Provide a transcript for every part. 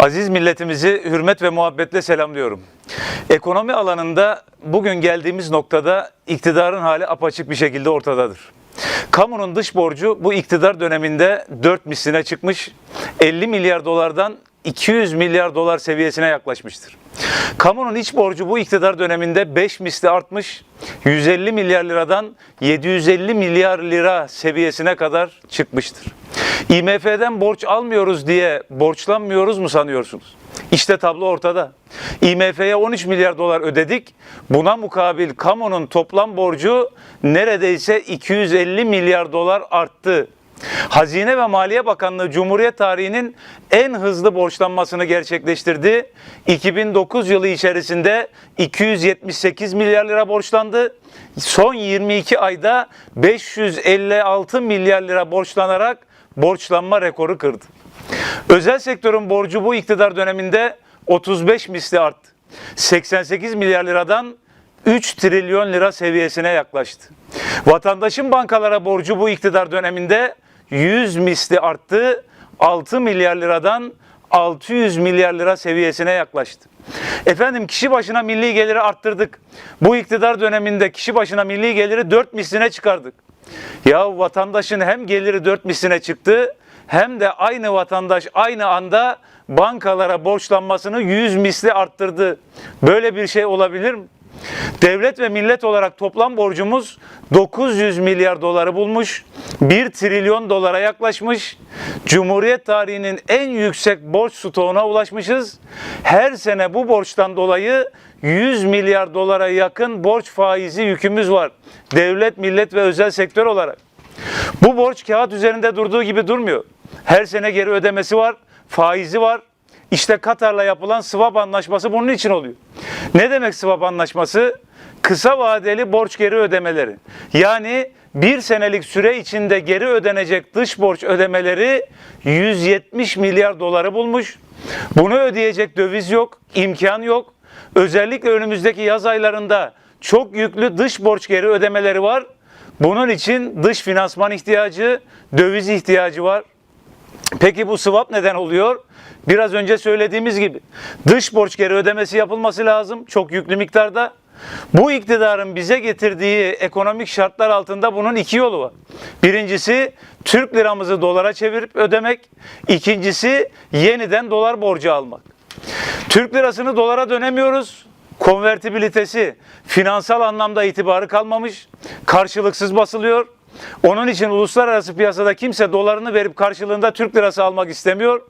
Aziz milletimizi hürmet ve muhabbetle selamlıyorum. Ekonomi alanında bugün geldiğimiz noktada iktidarın hali apaçık bir şekilde ortadadır. Kamunun dış borcu bu iktidar döneminde 4 misline çıkmış, 50 milyar dolardan 200 milyar dolar seviyesine yaklaşmıştır. Kamunun iç borcu bu iktidar döneminde 5 misli artmış, 150 milyar liradan 750 milyar lira seviyesine kadar çıkmıştır. IMF'den borç almıyoruz diye borçlanmıyoruz mu sanıyorsunuz? İşte tablo ortada. IMF'ye 13 milyar dolar ödedik. Buna mukabil kamunun toplam borcu neredeyse 250 milyar dolar arttı. Hazine ve Maliye Bakanlığı Cumhuriyet tarihinin en hızlı borçlanmasını gerçekleştirdi. 2009 yılı içerisinde 278 milyar lira borçlandı. Son 22 ayda 556 milyar lira borçlanarak borçlanma rekoru kırdı. Özel sektörün borcu bu iktidar döneminde 35 misli arttı. 88 milyar liradan 3 trilyon lira seviyesine yaklaştı. Vatandaşın bankalara borcu bu iktidar döneminde 100 misli arttı. 6 milyar liradan 600 milyar lira seviyesine yaklaştı. Efendim kişi başına milli geliri arttırdık. Bu iktidar döneminde kişi başına milli geliri 4 misline çıkardık. Ya vatandaşın hem geliri 4 misline çıktı hem de aynı vatandaş aynı anda bankalara borçlanmasını 100 misli arttırdı. Böyle bir şey olabilir mi? Devlet ve millet olarak toplam borcumuz 900 milyar doları bulmuş, 1 trilyon dolara yaklaşmış. Cumhuriyet tarihinin en yüksek borç stoğuna ulaşmışız. Her sene bu borçtan dolayı 100 milyar dolara yakın borç faizi yükümüz var. Devlet, millet ve özel sektör olarak. Bu borç kağıt üzerinde durduğu gibi durmuyor. Her sene geri ödemesi var, faizi var. İşte Katar'la yapılan swap anlaşması bunun için oluyor. Ne demek swap anlaşması? Kısa vadeli borç geri ödemeleri. Yani bir senelik süre içinde geri ödenecek dış borç ödemeleri 170 milyar doları bulmuş. Bunu ödeyecek döviz yok, imkan yok. Özellikle önümüzdeki yaz aylarında çok yüklü dış borç geri ödemeleri var. Bunun için dış finansman ihtiyacı, döviz ihtiyacı var. Peki bu swap neden oluyor? Biraz önce söylediğimiz gibi dış borç geri ödemesi yapılması lazım çok yüklü miktarda. Bu iktidarın bize getirdiği ekonomik şartlar altında bunun iki yolu var. Birincisi Türk liramızı dolara çevirip ödemek. İkincisi yeniden dolar borcu almak. Türk lirasını dolara dönemiyoruz. Konvertibilitesi finansal anlamda itibarı kalmamış. Karşılıksız basılıyor. Onun için uluslararası piyasada kimse dolarını verip karşılığında Türk lirası almak istemiyor.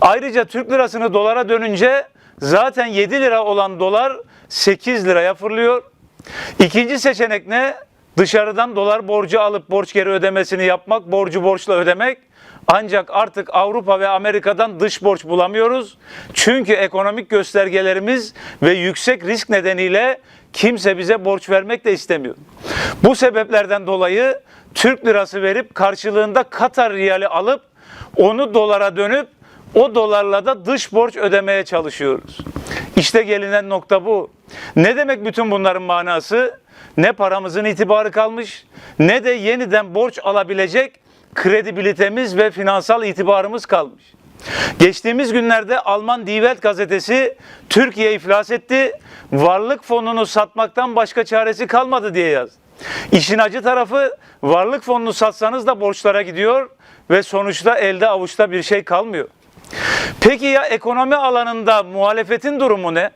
Ayrıca Türk lirasını dolara dönünce zaten 7 lira olan dolar 8 liraya fırlıyor. İkinci seçenek ne? Dışarıdan dolar borcu alıp borç geri ödemesini yapmak, borcu borçla ödemek. Ancak artık Avrupa ve Amerika'dan dış borç bulamıyoruz. Çünkü ekonomik göstergelerimiz ve yüksek risk nedeniyle kimse bize borç vermek de istemiyor. Bu sebeplerden dolayı Türk lirası verip karşılığında Katar riyali alıp onu dolara dönüp o dolarla da dış borç ödemeye çalışıyoruz. İşte gelinen nokta bu. Ne demek bütün bunların manası? Ne paramızın itibarı kalmış ne de yeniden borç alabilecek kredibilitemiz ve finansal itibarımız kalmış. Geçtiğimiz günlerde Alman Die Welt gazetesi Türkiye iflas etti, varlık fonunu satmaktan başka çaresi kalmadı diye yazdı. İşin acı tarafı varlık fonunu satsanız da borçlara gidiyor ve sonuçta elde avuçta bir şey kalmıyor. Peki ya ekonomi alanında muhalefetin durumu ne?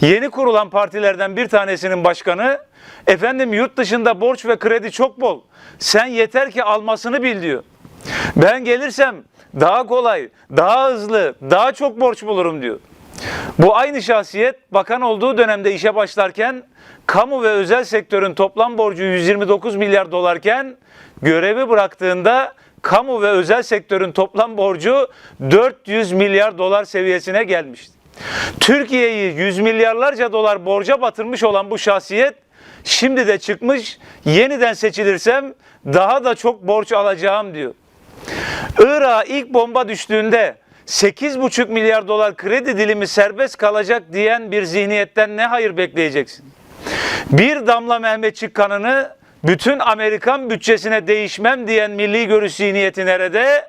Yeni kurulan partilerden bir tanesinin başkanı efendim yurt dışında borç ve kredi çok bol. Sen yeter ki almasını bil diyor. Ben gelirsem daha kolay, daha hızlı, daha çok borç bulurum diyor. Bu aynı şahsiyet bakan olduğu dönemde işe başlarken kamu ve özel sektörün toplam borcu 129 milyar dolarken görevi bıraktığında kamu ve özel sektörün toplam borcu 400 milyar dolar seviyesine gelmişti. Türkiye'yi 100 milyarlarca dolar borca batırmış olan bu şahsiyet şimdi de çıkmış yeniden seçilirsem daha da çok borç alacağım diyor. Irak'a ilk bomba düştüğünde 8,5 milyar dolar kredi dilimi serbest kalacak diyen bir zihniyetten ne hayır bekleyeceksin? Bir damla Mehmetçik kanını bütün Amerikan bütçesine değişmem diyen milli görüş zihniyeti nerede?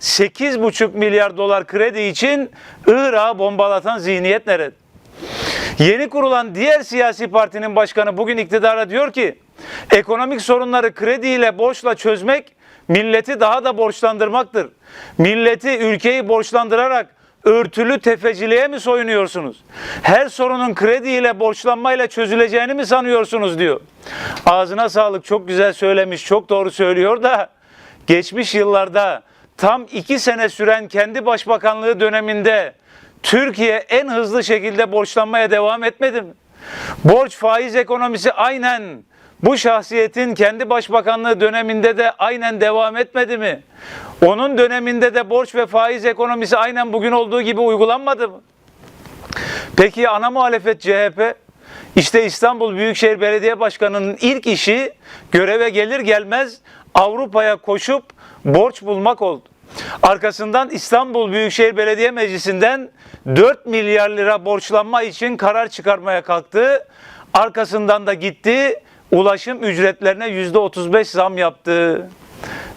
8,5 milyar dolar kredi için Irak'ı bombalatan zihniyet nerede? Yeni kurulan diğer siyasi partinin başkanı bugün iktidara diyor ki ekonomik sorunları krediyle borçla çözmek milleti daha da borçlandırmaktır. Milleti ülkeyi borçlandırarak örtülü tefeciliğe mi soyunuyorsunuz? Her sorunun krediyle borçlanmayla çözüleceğini mi sanıyorsunuz diyor. Ağzına sağlık çok güzel söylemiş çok doğru söylüyor da geçmiş yıllarda tam iki sene süren kendi başbakanlığı döneminde Türkiye en hızlı şekilde borçlanmaya devam etmedi mi? Borç faiz ekonomisi aynen bu şahsiyetin kendi başbakanlığı döneminde de aynen devam etmedi mi? Onun döneminde de borç ve faiz ekonomisi aynen bugün olduğu gibi uygulanmadı mı? Peki ana muhalefet CHP? İşte İstanbul Büyükşehir Belediye Başkanı'nın ilk işi göreve gelir gelmez Avrupa'ya koşup borç bulmak oldu. Arkasından İstanbul Büyükşehir Belediye Meclisi'nden 4 milyar lira borçlanma için karar çıkarmaya kalktı. Arkasından da gitti ulaşım ücretlerine %35 zam yaptı.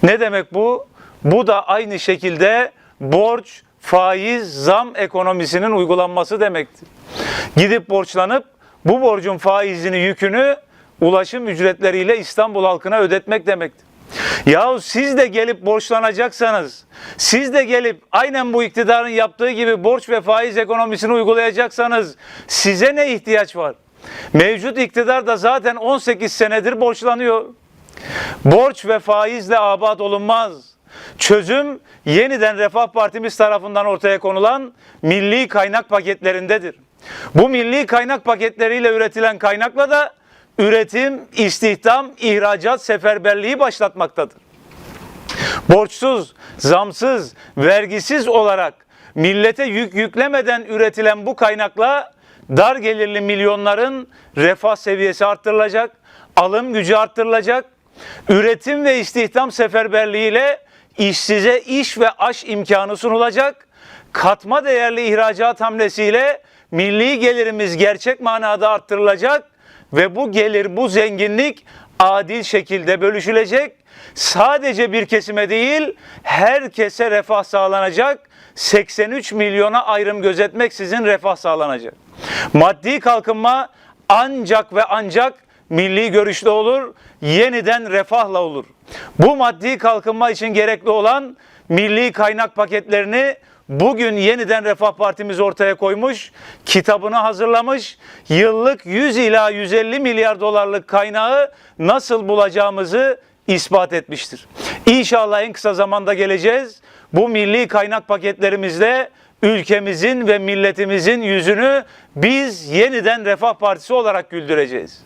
Ne demek bu? Bu da aynı şekilde borç, faiz, zam ekonomisinin uygulanması demektir. Gidip borçlanıp bu borcun faizini, yükünü ulaşım ücretleriyle İstanbul halkına ödetmek demektir. Yahu siz de gelip borçlanacaksanız, siz de gelip aynen bu iktidarın yaptığı gibi borç ve faiz ekonomisini uygulayacaksanız size ne ihtiyaç var? Mevcut iktidar da zaten 18 senedir borçlanıyor. Borç ve faizle abat olunmaz. Çözüm yeniden Refah Partimiz tarafından ortaya konulan milli kaynak paketlerindedir. Bu milli kaynak paketleriyle üretilen kaynakla da üretim, istihdam, ihracat seferberliği başlatmaktadır. Borçsuz, zamsız, vergisiz olarak millete yük yüklemeden üretilen bu kaynakla dar gelirli milyonların refah seviyesi arttırılacak, alım gücü arttırılacak, üretim ve istihdam seferberliğiyle işsize iş ve aş imkanı sunulacak, katma değerli ihracat hamlesiyle milli gelirimiz gerçek manada arttırılacak ve bu gelir, bu zenginlik adil şekilde bölüşülecek. Sadece bir kesime değil, herkese refah sağlanacak. 83 milyona ayrım gözetmeksizin refah sağlanacak. Maddi kalkınma ancak ve ancak milli görüşle olur, yeniden refahla olur. Bu maddi kalkınma için gerekli olan milli kaynak paketlerini bugün yeniden Refah Partimiz ortaya koymuş, kitabını hazırlamış, yıllık 100 ila 150 milyar dolarlık kaynağı nasıl bulacağımızı ispat etmiştir. İnşallah en kısa zamanda geleceğiz. Bu milli kaynak paketlerimizle ülkemizin ve milletimizin yüzünü biz yeniden Refah Partisi olarak güldüreceğiz.